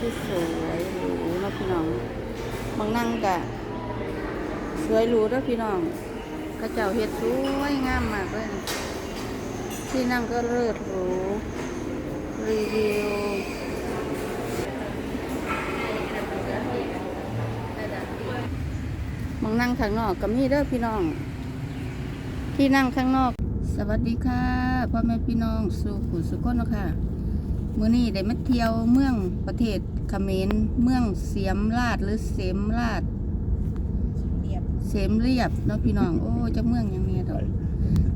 ที่สวยหรูนะพี่น้องบางนั่งกะสวยหรูเด้อพี่น้องกระเจ้าเฮ็ดสวยงามมากเลยที่นั่งก็เลิศหรูรีวิวบางนั่งข้างนอกก็มีเด้อพี่น้อง ที่นั่งข้างนอก สวัสดีค่ะพ่อแม่พี่น้องสุขสุขคนนะค่ะ มื้อนี้ได้มาเที่ยวเมืองประเทศเขมรเมืองเสียมราชหรือเสมราชเรียบเสมเรียบเนาะพี่น้องโอ้จะเมืองหยังเนี่ยดอก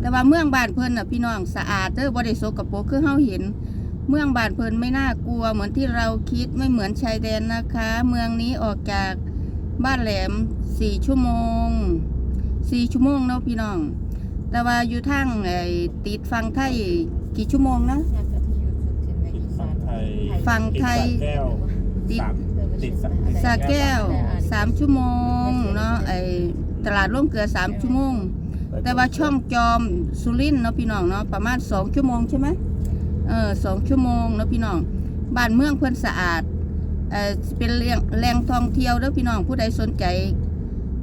แต่ว่าเมืองบ้านเพิ่นน่ะพี่น้องสะอาดเด้อบ่ได้สกปรกคือเฮาเห็น เมืองบ้านเพิ่นไม่น่ากลัวเหมือนที่เราคิดไม่เหมือนชายแดนนะคะ เมืองนี้ออกจากบ้านแหลมสี่ชั่วโมงสี่ชั่วโมงเนาะพี่น้อง แต่ว่าอยู่ทางไอ้ติดฟังไทยกี่ชั่วโมงนะ ฝั่งไทย ติดสระแก้วติดสามติดสระสาแก้วสามชั่วโมงเนาะไอ้ตลาดร่วมเกลือสามชั่วโมง แต่ว่าช่องจอมสุรินทร์เนาะพี่น้องเนาะประมาณสองชั่วโมงใช่ไหมเออสองชั่วโมงเนาะพี่น้องบ้านเมืองเพิ่นสะอาดเออเป็นแหล่งแหล่งท่องเที่ยวเด้อพี่น้องผู้ใดสนใจ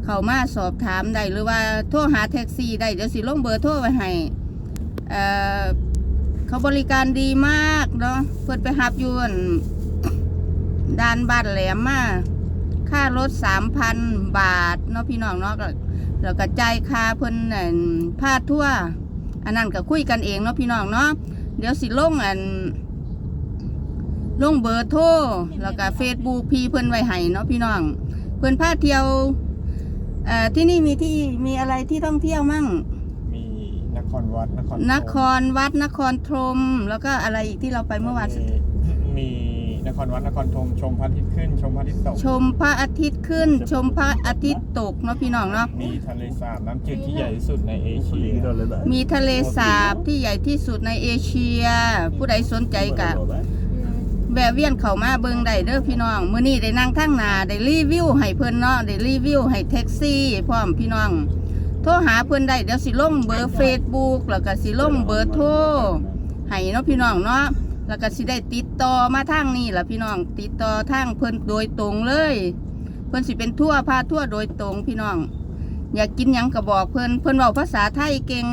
เข้ามาสอบถามได้หรือว่าโทรหาแท็กซี่ได้เดี๋ยวสิลงเบอร์โทรไว้ให้เอ่อ เขาบริการดีมากเนาะเพิ่นไปหับยวนด้านบ้านแหลมมาค่ารถสามพันบาทเนาะพี่น้องเนาะแล้วก็จ่ายค่าเพิ่นนั่นพาทั่ว อันนั้นก็คุยกันเองเนาะพี่น้องเนาะเดี๋ยวสิลงอันลงเบอร์โทรแล้วก็เฟซบุ๊กพี่เพิ่นไว้ให้เนาะพี่น้อง เพิ่นพาเที่ยวที่นี่มีที่มีอะไรที่ท่องเที่ยวมั่ง ครวัดนครนครวัดนครธมแล้วก็อะไรอีกที่เราไปเมื่อวานมีมีนครวัดนครธมชมพระอาทิตย์ขึ้น ชมพระอาทิตย์ตก ชมพระอาทิตย์ขึ้น ชมพระอาทิตย์ตกเนาะพี่น้องเนาะมีทะเลสาบน้ำจืดที่ใหญ่ที่สุดในเอเชียมีทะเลสาบที่ใหญ่ที่สุดในเอเชีย ผู้ใดสนใจกะแวะเวียนเข้ามาเบิ่งได้เด้อพี่น้องมื้อนี้ได้นั่งทั้งหน้าได้รีวิวให้เพิ่นเนาะได้รีวิวให้แท็กซี่พร้อมพี่น้องโทรหาเพิ่นได้เดี๋ยวสิลงเบอร์ Facebook แล้วก็สิลงเบอร์โทรให้เนาะพี่น้องเนาะแล้วก็สิได้ติดต่อมาทางนี้ล่ะพี่น้องติดต่อทางเพิ่นโดยตรงเลย เพิ่นสิเป็นทั่วพาทั่วโดยตรงพี่น้อง อยากกินหยังก็บอกเพิ่นเพิ่นเว้าภาษาไทยเก่ง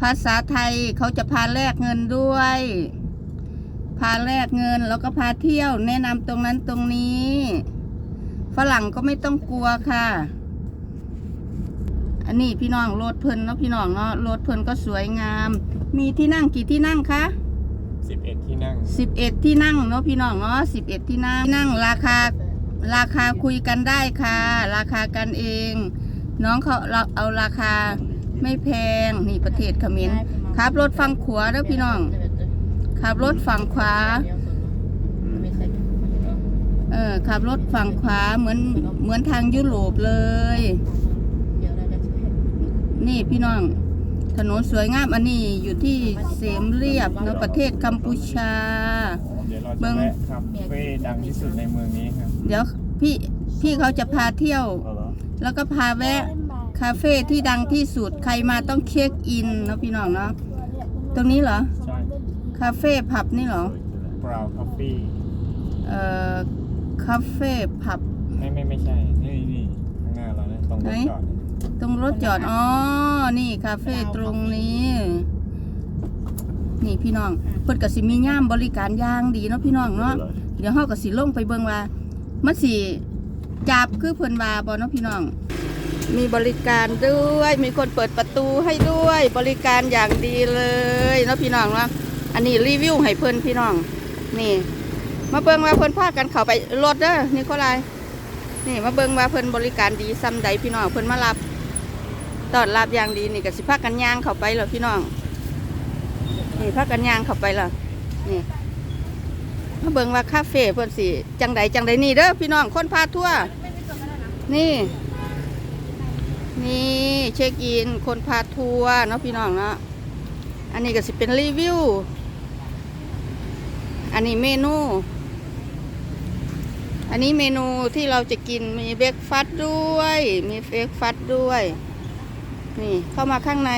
ภาษาไทยเขาจะพาแลกเงินด้วย พาแลกเงินแล้วก็พาเที่ยวแนะนำตรงนั้นตรงนี้ ฝรั่งก็ไม่ต้องกลัวค่ะ อันนี้พี่น้องรถเพิ่นเนาะพี่น้องเนาะรถเพิ่นก็สวยงาม มีที่นั่งกี่ที่นั่งคะ11ที่นั่งสิบเอ็ดที่นั่งเนาะพี่น้องเนาะสิบเอ็ดที่นั่งที่นั่งราคาราคาคุยกันได้ค่ะ ราคากันเอง น้องเขาเราเอาราคาไม่แพงนี่ประเทศเขมรขับรถฝั่งขวาเด้อพี่น้อง ขับรถฝั่งขวาเออขับรถฝั่งขวาเหมือนเหมือนทางยุโรปเลย นี่พี่น้อง ถนนสวยงามอันนี้อยู่ที่เสมเรียบเนาะประเทศกัมพูชา เดี๋ยวเราเบิ่จะงแวะคาเฟ่ดังที่สุดในเมืองนี้ครับเดี๋ยวพี่พี่เขาจะพาเที่ยวแล้วก็พาแวะคาเฟ่ที่ดังที่สุดใครมาต้องเช็คอินเนาะพี่น้องเนาะตรงนี้เหรอ ใช่คาเฟ่ผับนี่เหรอ บราวน์คอฟฟี่เอ่อ คาเฟ่ผับ ไม่ไม่ไม่ใช่ นี่นี่ข้างหน้าเราเนี่ยตรงรไหนถจอด ตรงรถจอด อ๋อ นี่คาเฟ่ตรงนี้ นี่พี่น้องเพิ่นก็สิมีย่ามบริการอย่างดีเนาะพี่น้องเนาะ เดี๋ยวเฮาก็สิลงไปเบิ่งว่ามันสิจับคือเพิ่นว่าบ่เนาะพี่น้อง มีบริการด้วย มีคนเปิดประตูให้ด้วย บริการอย่างดีเลยเนาะพี่น้องเนาะ อันนี้รีวิวให้เพิ่นพี่น้อง นี่ มาเบิ่งว่าเพิ่นพากันเข้าไปรถเด้อนี่ก็ลายนี่มาเบิ่งว่าเพิ่นบริการดีซ้ำใดพี่น้องเพิ่นมารับ ตอนรับอย่างดีนี่ก็สิพากันย่างเข้าไปแล้วพี่น้อง นี่พากันย่างเข้าไปแล้วนี่มาเบิ่งว่าคาเฟ่เพิ่นสิจังใดจังใดนี่เด้อพี่น้องคนพาทั่วร์นี่ นี่เช็คอินคนพาทัวร์เนาะพี่น้องเนาะอันนี้ก็สิเป็นรีวิว อันนี้เมนู อันนี้เมนูที่เราจะกินมีเบรกฟาสต์ด้วย มีเบรกฟาสต์ด้วย นี่เข้ามาข้างใน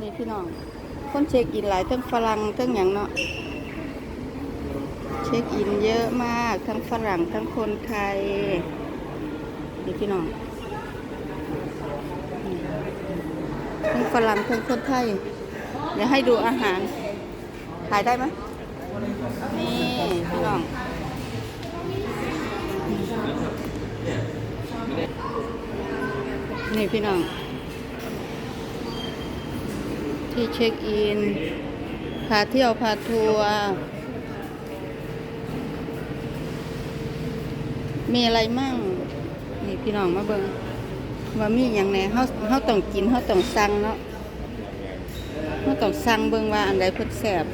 นี่พี่น้องคนเช็คอินหลายทั้งฝรั่งทั้งอย่างเนาะเช็คอินเยอะมากทั้งฝรั่งทั้งคนไทยนี่พี่น้องทั้งฝรั่งทั้งคนไทยเดี๋ยวให้ดูอาหารถ่ายได้ไหมนี่พี่น้อง นี่พี่น้อง ที่เช็คอิน พาเที่ยวพาทัวร์มีอะไรมั่ง นี่พี่น้องมาเบิงว่ามีอย่างไหนเฮาเฮาต้องกินเฮาต้องสั่งเนาะเฮาต้องสั่งเบิงว่าอันใดเพิ่นแซ่บ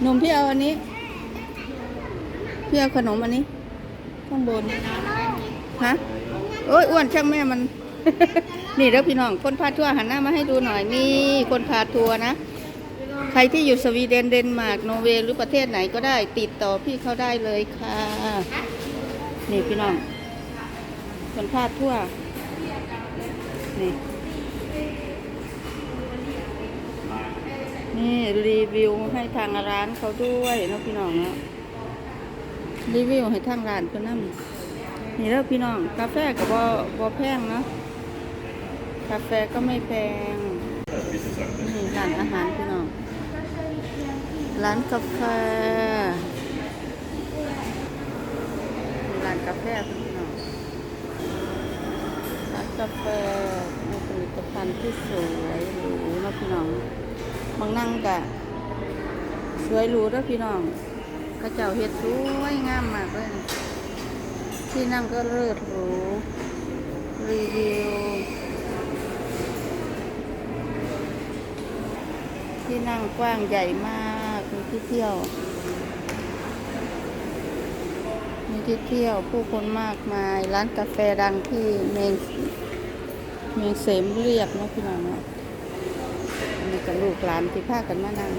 หนุ่มพี่เอาอันนี้พี่เอาขนมอันนี้ ข้างบนฮะโอ้ยอ้วนช่างแม่มัน นี่แล้วพี่น้องคนพาทัวร์หันหน้ามาให้ดูหน่อยนี่คนพาทัวร์นะใครที่อยู่สวีเดนเดนมาร์กนอร์เวย์หรือประเทศไหนก็ได้ติดต่อพี่เขาได้เลยค่ะ นี่พี่น้องคนพาทั่วนี่นี่รีวิวให้ทางร้านเขาด้วยนะพี่น้องเนาะ รีวิวให้ทางร้านเพื่อนนั่นี่แล้วพี่น้อง กาแฟกับบอบอแพงเนาะกาแฟก็ไม่แพงนี่ร้านอาหารพี่น้อง ร้านกาแฟร้านกาแฟพี่น้องร้านกาแฟมีผลิตภัณฑ์ที่สวยหรูนะพี่น้องบางนั่งกะสวยหรูเด้อพี่น้อง กระเจ้าเฮ็ดสวยงามมากเลยที่นั่งก็เลิศหรูรีวิวที่นั่งกว้างใหญ่มากมีที่เที่ยวมีที่เที่ยวผู้คนมากมายร้านกาแฟดังที่เมงเมงเสมเรียบนะพี่น้องเนาะอันนี้กับลูกหลานที่พากันมานั่ง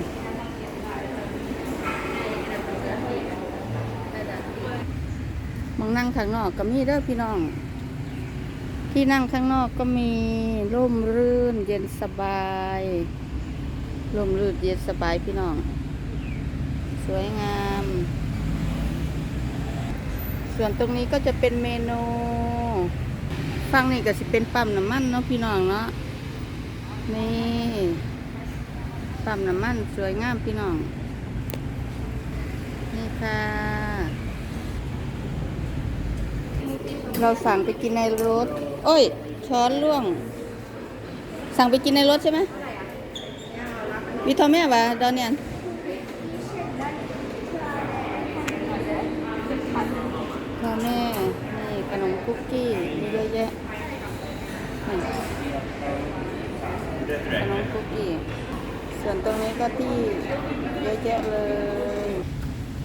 มองนั่งข้างนอกก็มีเด้อพี่น้อง ที่นั่งข้างนอกก็มีร่มรื่นเย็นสบายลมรื่นเย็นสบายพี่น้อง สวยงาม ส่วนตรงนี้ก็จะเป็นเมนูฟังนี่ก็สิเป็นปั๊มน้ำมันเนาะพี่น้องเนาะนี่ปั๊มน้ำมันสวยงามพี่น้อง นี่ค่ะ เราสั่งไปกินในรถ โอ้ย ช้อนล่วง สั่งไปกินในรถใช่ไหมวิทอแม่วะดอนเนียนพ่อแม่ นี่ขนมคุกกี้มีเยอะแยะขนมคุกกี้ ส่วนตรงนี้ก็ที่เยอะแยะเลย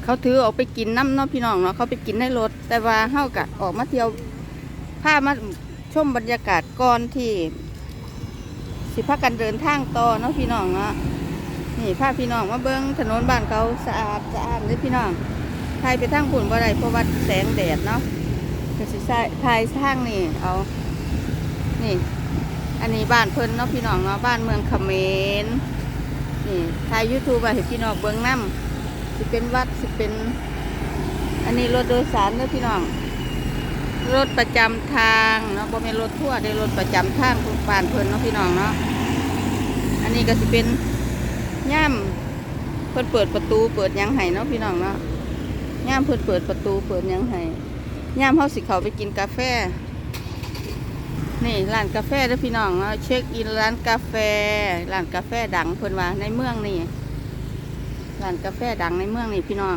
เขาถือออกไปกินน้ำเนาะพี่น้องเนาะเขาไปกินในรถ แต่ว่าเฮากะออกมาเที่ยว พามาชมบรรยากาศก่อนที่ สิพักกันเดินทางต่อเนาะพี่น้องเนาะนี่พาพี่น้องมาเบิ้งถนนบ้านเขาสะอาดสะอาดเลยพี่น้องถ่ายไปทางฝุ่นบ่ได้เพราะว่าแสงแดดเนาะก็สิใส่ถ่ายทางนี่เอานี่ อันนี้บ้านเพิ่นเนาะพี่น้องเนาะบ้านเมืองเขมรนี่ถ่ายยูทูบไปให้พี่น้องเบิ้งน้ำสิเป็นวัดสิเป็น อันนี้รถโดยสารเนาะพี่น้อง รถประจำทางเนาะบ่ม่นรถทั่วร์ได้รถประจำทางบ้านเพิ่นเนาะพี่น้องเนาะอันนี้ก็สิเป็นย่ามเพิ่นเปิดประตูเปิดยังไห้เนาะพี่น้องเนาะย่ามเพิ่นเปิดประตูเปิดยังไห้ย่ามเฮาสิเขาไปกินกาแฟ นี่ร้านกาแฟเด้อพี่น้องเนาะเช็คอินร้านกาแฟร้านกาแฟดังเพิ่นว่าในเมืองนี่ร้านกาแฟดังในเมืองนี่พี่น้อง